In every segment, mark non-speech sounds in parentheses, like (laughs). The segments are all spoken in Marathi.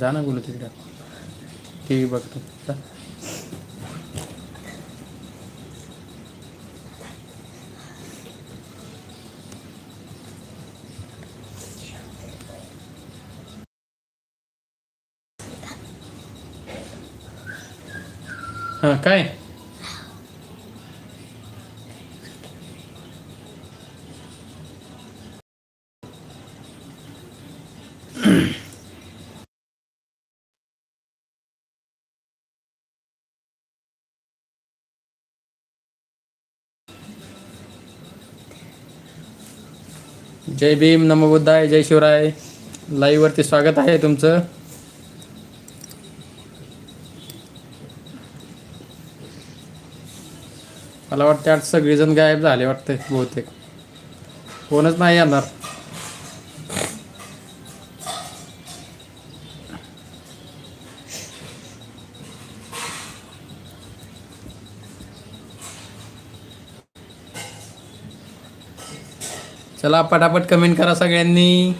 जा ना बोलू तिकडे. टी व्ही बघतो हां काय? जय भीम नमो बुद्धाय जय शिवराय. लाईव्ह वरती स्वागत आहे तुमचं. मला वाटतं आज सगळेजण गायब झाले वाटते बहुतेक. कोणच नाही येणार. चला पटापट कमेंट करा सगळ्यांनी.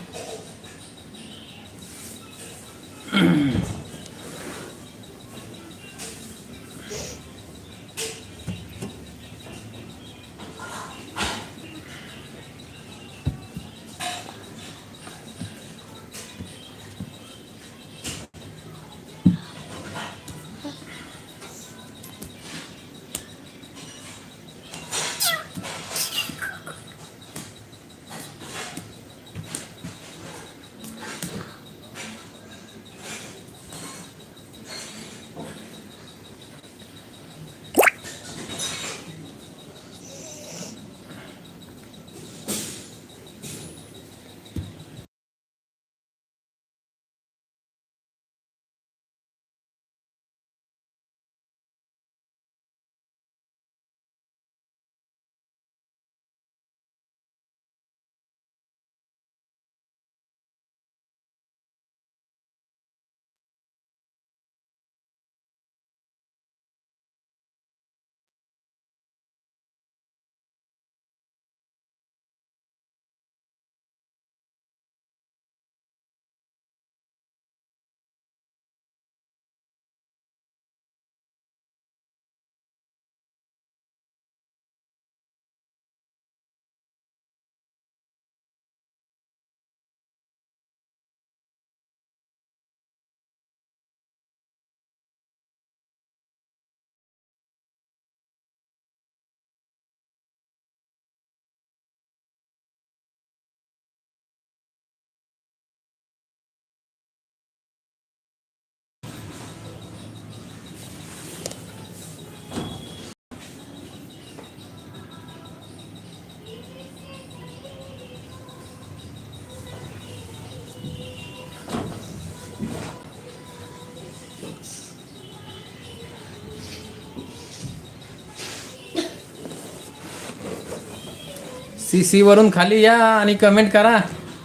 सी सी वरून खाली या आणि कमेंट करा.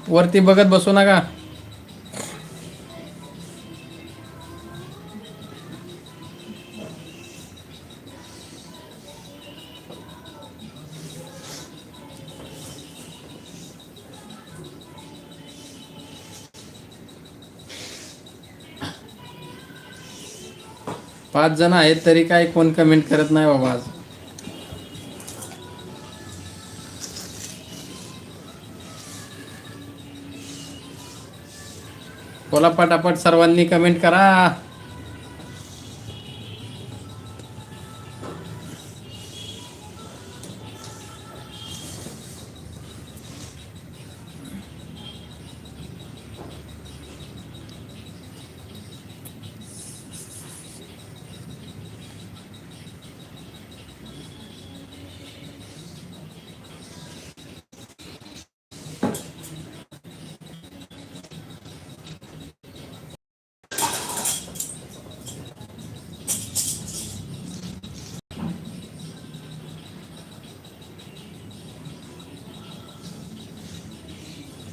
वरती बघत बसू नका. पाच जण आहेत तरी काय कोण कमेंट करत नाही बाबा आज? बोला पटापट सर्वांनी कमेंट करा.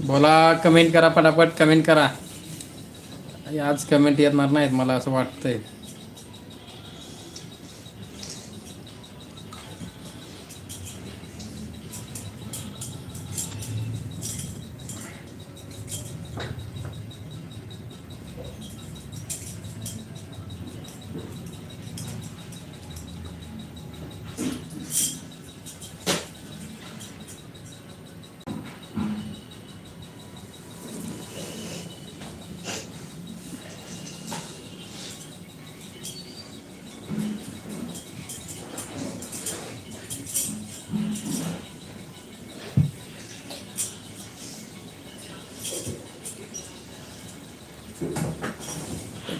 बोला कमेंट करा पटापट कमेंट करा. आज कमेंट येणार नाहीत मला असं वाटतंय.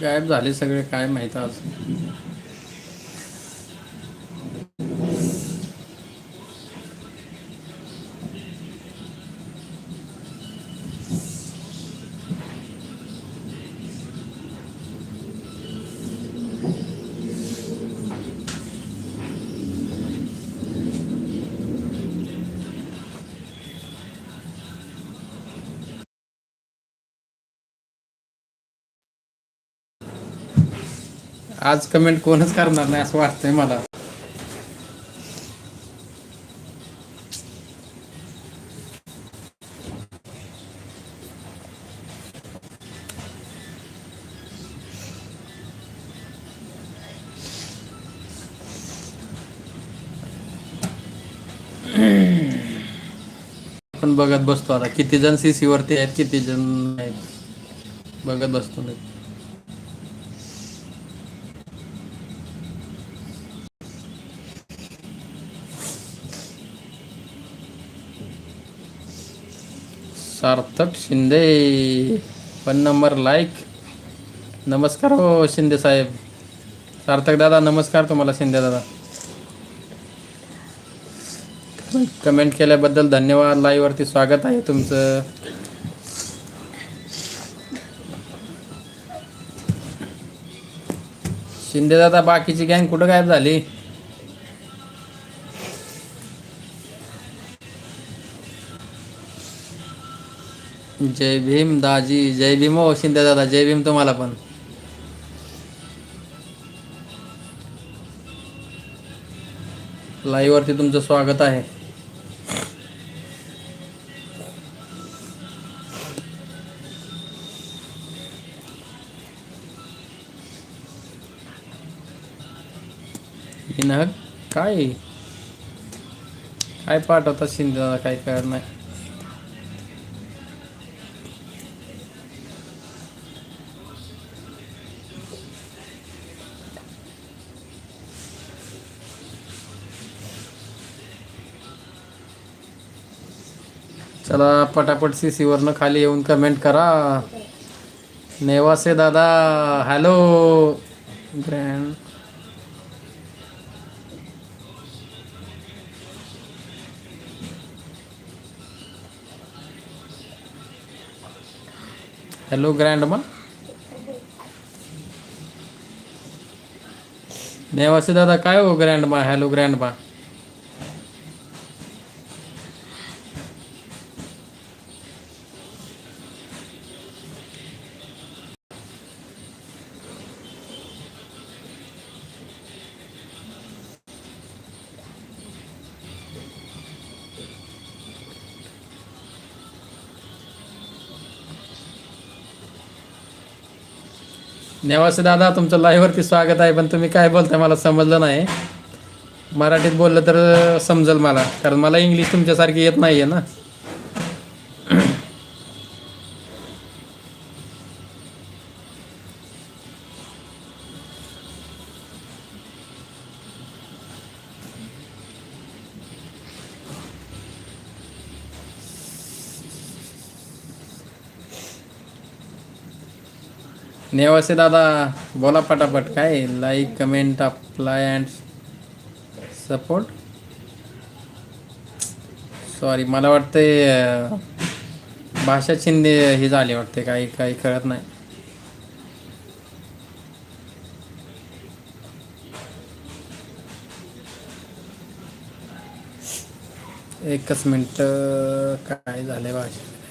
गायब झाले सगळे काय माहीत आज. आज कमेंट कोणच करणार नाही असं वाटतंय मला. आपण बघत बसतो आता. किती जण सी सी वरती आहेत किती जण आहेत बघत बसतो नाही Sarthak Shinde. One number like नमस्कार हो शिंदे साहेब. सार्थक दादा नमस्कार तुम्हाला शिंदे दादा. कमेंट केल्याबद्दल धन्यवाद. लाईव्हवरती स्वागत आहे तुमचं. शिंदे दादा बाकीची गँग कुठं गायब झाली? जय भीम दाजी जय भीम हो शिंदे दादा जय भीम तुम्हाला पण. लाईव्ह वरती तुमचं स्वागत आहे. काय? काय पाठवतात शिंदे दादा काय कळत नाही चला पटापट सी सी वरनं खाली येऊन कमेंट करा. नेवासे दादा हॅलो ग्रँड हॅलो ग्रँड मा नेवासे दादा काय हो ग्रँड मा हॅलो ग्रँड नेवासे दादा तुमचं लाईव्हवरती स्वागत आहे पण तुम्ही काय बोलताय मला समजलं नाही. मराठीत बोललं तर समजेल मला कारण मला इंग्लिश तुमच्यासारखी येत नाही आहे ना. नेवासे दादा बोला पटापट काय? Like comment apply and support sorry मला वाटते भाषा शिंदे ही झाली वाटते काही काही कळत नाही. एकच मिनटं काय झालंय भाषा?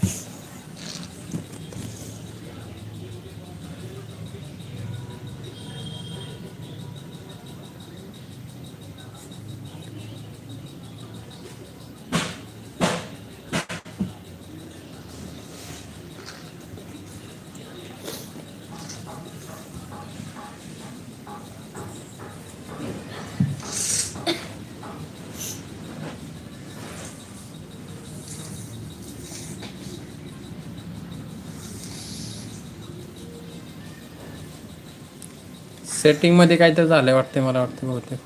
सेटिंगमध्ये काहीतरी झालंय वाटते मला वाटते बहुतेक.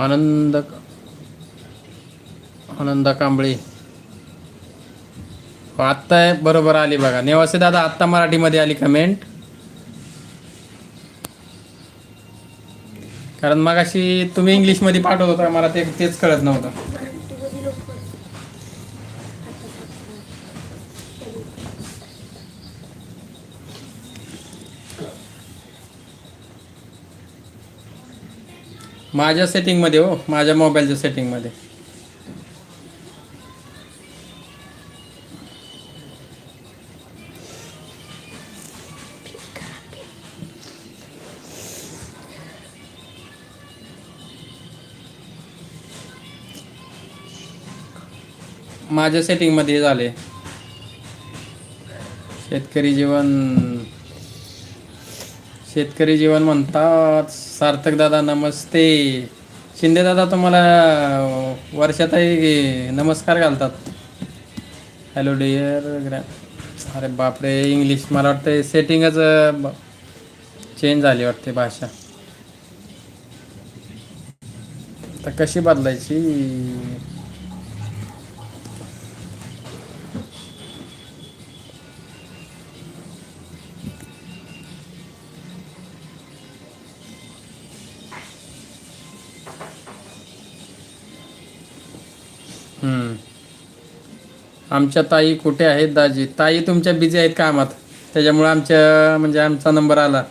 आनंद आनंदा कांबळे. हो, आत्ता आहे बरोबर आली बघा. नेवासे दादा आत्ता मराठीमध्ये आली कमेंट कारण मग अशी तुम्ही इंग्लिशमध्ये पाठवत होता मला ते तेच कळत नव्हतं. माझ्या सेटिंगमध्ये हो माझ्या मोबाईलच्या सेटिंगमध्ये माझ्या सेटिंगमध्ये झाले. शेतकरी जीवन शेतकरी जीवन म्हणतात सार्थक दादा नमस्ते. शिंदे दादा तुम्हाला वर्षातही नमस्कार घालतात. हॅलो डिअर ग्रॅ अरे बापरे इंग्लिश मला वाटतं सेटिंगच चेंज झाली वाटते भाषा. तर कशी बदलायची? आमच्या ताई कुठे आहेत दाजी? ताई तुमच्या बिझी आहेत कामात. त्याच्यामुळे आमच्या म्हणजे आमचा नंबर आला.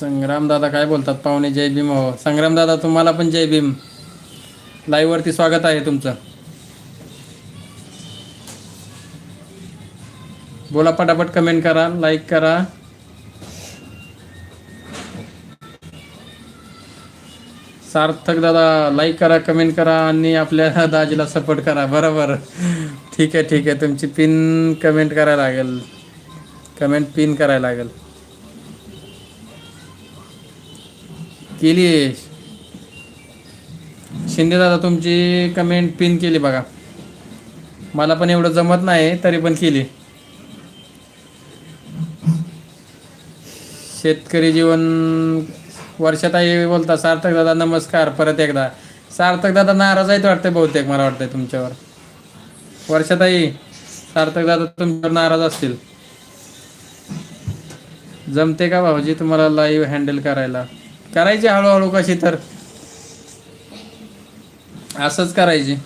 संग्राम दादा काय बोलतात? पाहुणे जय भीम हो. संग्राम दादा तुम्हाला पण जय भीम. लाईव्हवरती स्वागत आहे तुमचं. बोला पटापट कमेंट करा लाईक करा. सार्थक दादा लाईक करा कमेंट करा आणि आपल्या (laughs) दाजीला सपोर्ट करा. बरोबर. ठीक आहे ठीक आहे. तुमची पिन कमेंट करायला लागेल. कमेंट पिन करायला लागेल. केली शिंदे दादा तुमची कमेंट पिन केली बघा. मला पण एवढं जमत नाही तरी पण केली. शेतकरी जीवन वर्षाताई बोलता सार्थक दादा नमस्कार परत एकदा. सार्थक दादा नाराज आहेत वाटते बहुतेक मला वाटतंय तुमच्यावर. वर्षाताई सार्थक दादा तुमच्यावर नाराज असतील. जमते का भाऊजी तुम्हाला लाईव्ह हँडल करायला? करायची हळूहळू कशी तर. असंच करायची.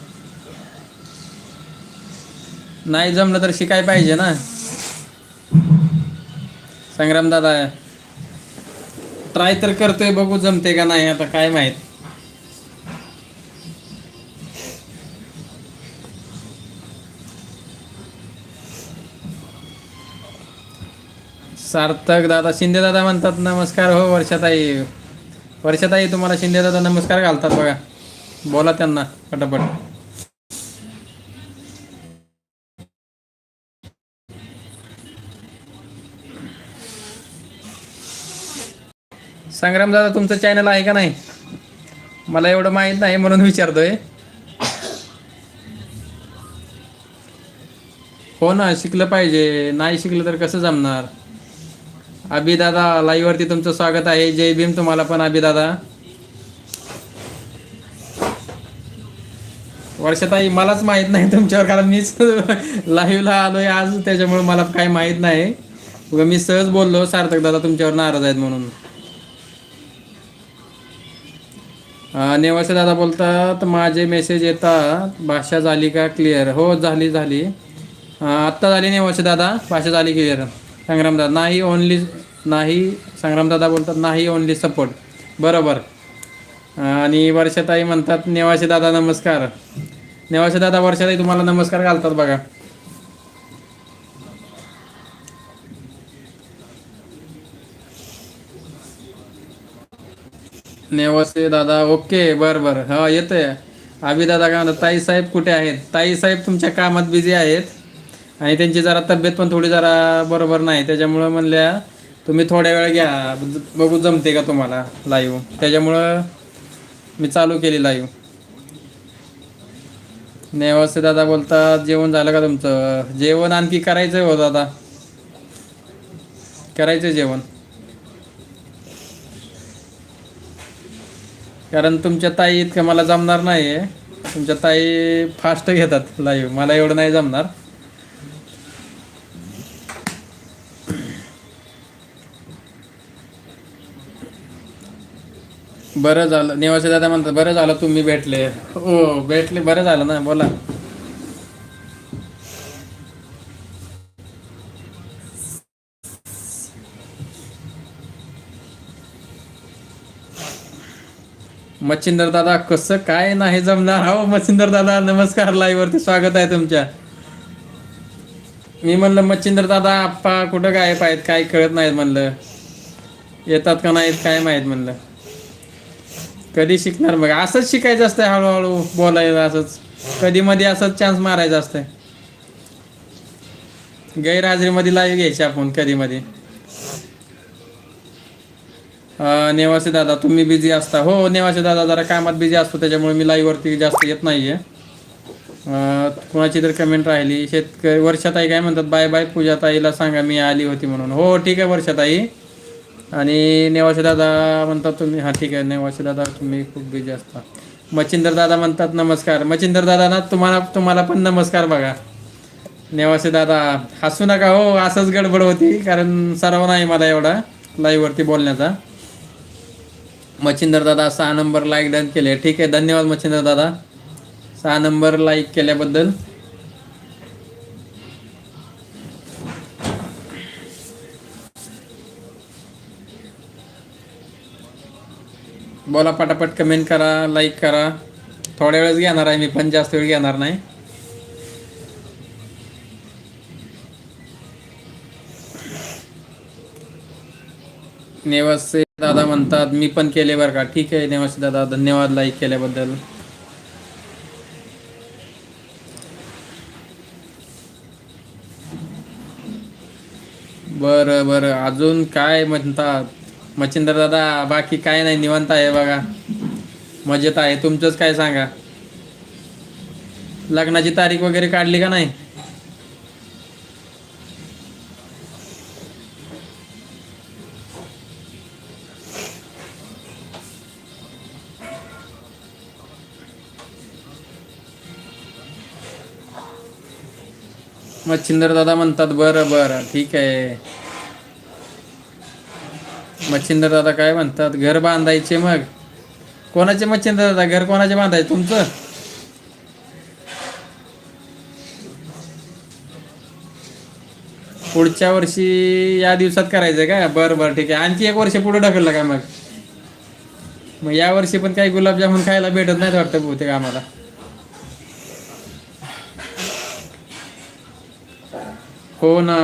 नाही जमलं तर शिकाय पाहिजे ना. संग्राम दादा ट्राय तर करतोय बघू जमते का नाही आता काय माहीत. सार्थक दादा शिंदे दादा म्हणतात नमस्कार हो वर्षाताई. वर्षाताई तुम्हाला शिंदे दादा नमस्कार घालतात बघा. बोला त्यांना पटापट. संग्राम दादा तुमचं चॅनल आहे का नाही? मला एवढं माहीत नाही म्हणून विचारतोय. हो ना शिकलं पाहिजे. नाही शिकलं तर कसं जमणार? अभि दादा लाईव्ह वरती तुमचं स्वागत आहे. जय भीम तुम्हाला पण अभि दादा. वर्षाताई मलाच माहीत नाही तुमच्यावर कारण मीच लाईव्हला आलोय आज. त्याच्यामुळे मला काही माहीत नाही. मी सहज बोललो सार्थक दादा तुमच्यावर नाराज आहेत म्हणून. नेवासे दादा बोलतात माझे मेसेज येतात. भाषा झाली का क्लिअर हो झाली झाली. आत्ता झाली नेवासे दादा. भाषा झाली क्लिअर संग्रामदादा नाही ओनली नाही. संग्रामदादा बोलतात नाही ओनली सपोर्ट बरोबर. आणि वर्षाताई म्हणतात नेवासे दादा नमस्कार. नेवासे दादा वर्षाताई तुम्हाला नमस्कार घालतात बघा. नेवासे दादा ओके बर बर. हा येतोय. आबी दादा काय म्हणतात ताई साहेब कुठे आहेत? ताई साहेब तुमच्या कामात बिझी आहेत. आणि त्यांची जरा तब्येत पण थोडी जरा बरोबर नाही. त्याच्यामुळं म्हणल्या तुम्ही थोड्या वेळ घ्या. बघू जमते का तुम्हाला लाईव्ह त्याच्यामुळं मी चालू केली लाईव्ह नेवासे दादा बोलतात जेवण झालं का तुमचं? जेवण आणखी करायचं हो दादा. करायचं जेवण. कारण तुमच्या ताई इतकं मला जमणार नाही आहे तुमच्या ताई फास्ट घेतात लाईव्ह मला एवढं नाही जमणार. बरं झालं. निवासी दादा म्हणतात बरं झालं तुम्ही भेटले. हो भेटले. बरं झालं ना बोला. मच्छिंदर दादा कसं काय नाही जमणार? हो मच्छिंदर दादा नमस्कार. लाईव्ह वरती स्वागत आहे तुमच्या. मी म्हणलं मच्छिंदर दादा आप्पा कुठं गायब आहेत? काय कळत नाहीत म्हणलं. येतात का नाहीत? काय माहीत म्हणलं. कधी शिकणार मग असंच शिकायचं असतंय हळूहळू बोलायचं असंच. कधी मध्ये असंच चान्स मारायचा असतंय. गैरहाजरीमध्ये लाईव्ह घ्यायची आपण कधी मध्ये नेवासे दादा तुम्ही बिझी असता. हो नेवासे दादा जरा कामात बिझी असतो त्याच्यामुळे मी लाईव्हवरती जास्त येत नाही आहे कुणाची तर कमेंट राहिली. शेतकरी वर्षाताई काय म्हणतात बाय बाय पूजाताईला सांगा मी आली होती म्हणून. हो ठीक आहे वर्षाताई. आणि नेवासे दादा म्हणतात तुम्ही हा ठीक आहे नेवासे दादा तुम्ही खूप बिझी असता. मच्छिंदर दादा म्हणतात नमस्कार. मच्छिंदर दादा ना तुम्हाला तुम्हाला पण नमस्कार बघा. नेवासे दादा हसू नका हो असंच गडबड होती कारण सराव नाही मला एवढा लाईव्हवरती बोलण्याचा. मच्छिंदर दादा सहा नंबर लाईक डन केले. ठीक आहे धन्यवाद मच्छिंदर दादा. सहा नंबर लाईक केल्याबद्दल. बोला पटापट कमेंट करा लाईक करा. थोड्या वेळेस घेणार आहे मी पण जास्त वेळ घेणार नाही. नेवासे दादा म्हणतात मी पण केले बरं का. ठीक आहे नेवासी दादा धन्यवाद लाईक केल्याबद्दल. बरं बरं. अजून काय म्हणतात? मच्छिंद्र दादा बाकी काय नाही निवांत आहे बघा. मजेत आहे. तुमचंच काय सांगा? लग्नाची तारीख वगैरे काढली का नाही? मच्छिंदर दादा म्हणतात बरं बरं ठीक आहे. मच्छिंदर दादा काय म्हणतात घर बांधायचे मग. कोणाचे मच्छिंदर दादा? घर कोणाचे बांधायचे? तुमचं? पुढच्या वर्षी या दिवसात करायचं का? बरं बरं ठीक आहे. आणखी एक वर्ष पुढे ढकललं का मग? मग या वर्षी पण काही गुलाबजामुन खायला भेटत नाहीत वाटतं बहुतेक आम्हाला. हो ना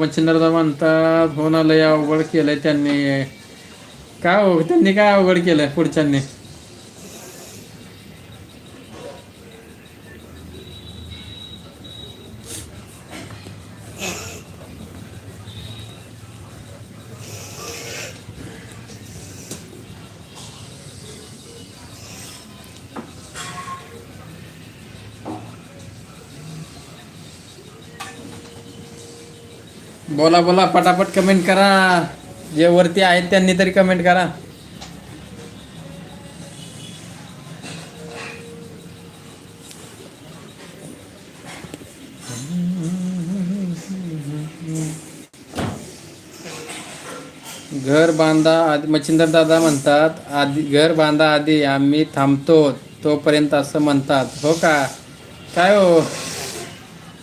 मच्छिंद्रदा म्हणतात हो ना लय अवघड केलंय त्यांनी. काय हो त्यांनी काय अवघड केलंय पुढच्यांनी? बोला बोला पटापट कमेंट करा. जे वरती आहेत त्यांनी तरी कमेंट करा. घर बांधा आधी मच्छिंदर दादा म्हणतात आधी घर बांधा आधी आम्ही थांबतो तोपर्यंत असं म्हणतात. हो का? काय हो?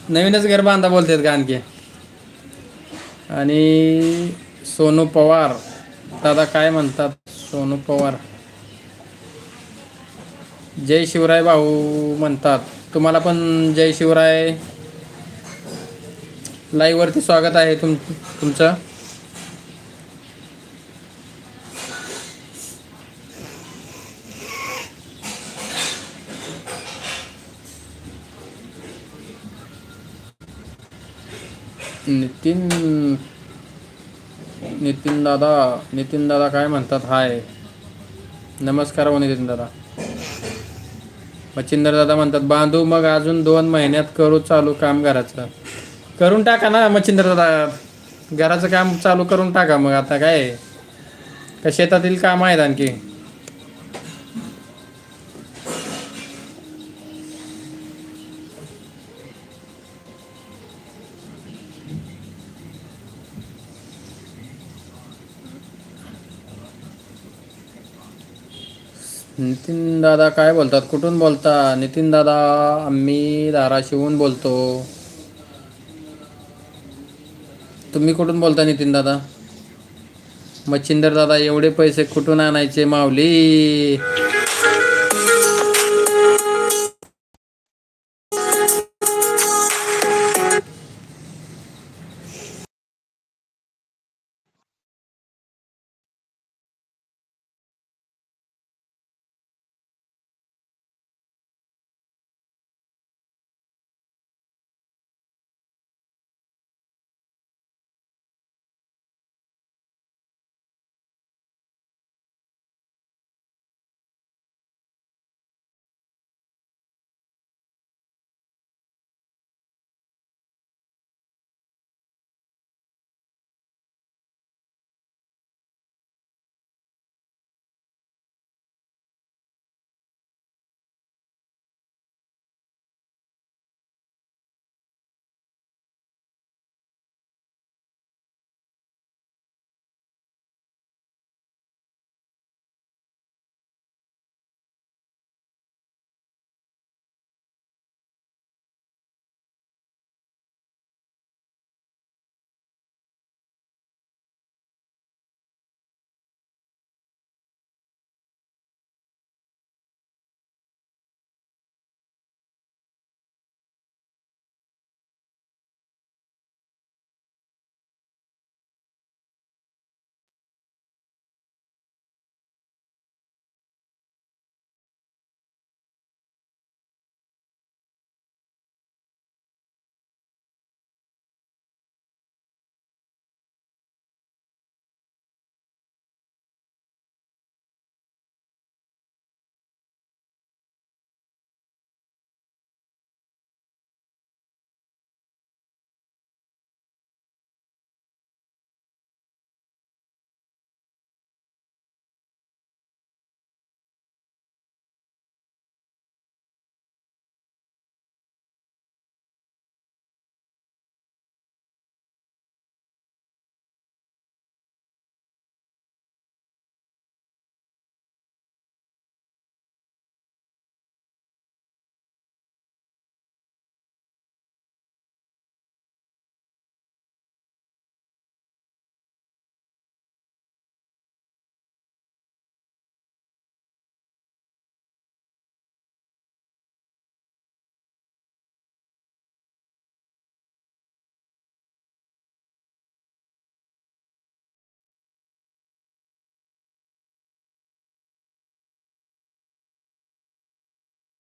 नवीनच घर बांधा बोलतात का आणखी? आणि सोनू पवार. दादा काय म्हणतात? सोनू पवार. जय शिवराय भाऊ म्हणतात. तुम्हाला पण जय शिवराय. लाईव्हवरती स्वागत आहे तुम तुमचं. नितीन नितीन दादा नितीन दादा काय म्हणतात? हाय. नमस्कार हो नितीन दादा मच्छिंदर दादा म्हणतात बांधू मग अजून दोन महिन्यात करू चालू काम घराचं. करून टाका ना मच्छिंदर दादा घराचं काम चालू करून टाका मग आता काय? का शेतातील काम आहेत आणखी? नितीन दादा काय बोलतात? कुठून बोलता? नितीन दादा आम्ही धाराशिवून बोलतो. तुम्ही कुठून बोलता नितीन दादा? मच्छिंदर दादा एवढे पैसे कुठून आणायचे माऊली?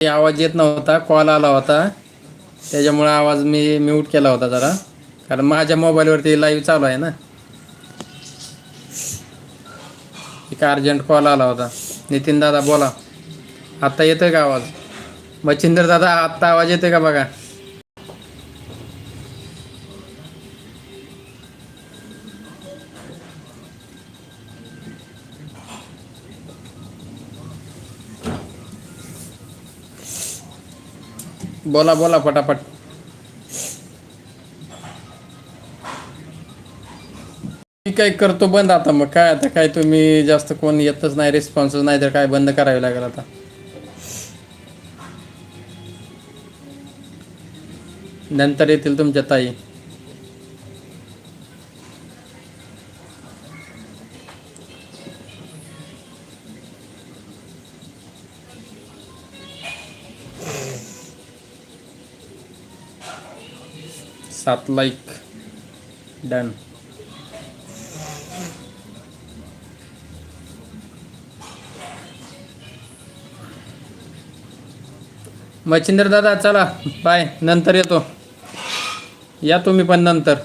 आवाज येत नव्हता कॉल आला होता. त्याच्यामुळे आवाज मी म्यूट केला होता जरा. कारण माझ्या मोबाईलवरती लाईव्ह चालू आहे ना. एक अर्जंट कॉल आला होता. नितीन दादा बोला. आत्ता येतोय का आवाज? मच्छिंदर दादा आत्ता आवाज येतोय का बघा? बोला बोला पटापट. मी काय करतो बंद आता मग काय आता? काय तुम्ही जास्त कोण येतच नाही रिस्पॉन्स नाही तर काय बंद करावे लागेल आता? नंतर येतील तुमच्या ताई. सात लाईक डन मच्छिंद्र दादा चला. बाय. नंतर येतो. या तुम्ही पण नंतर.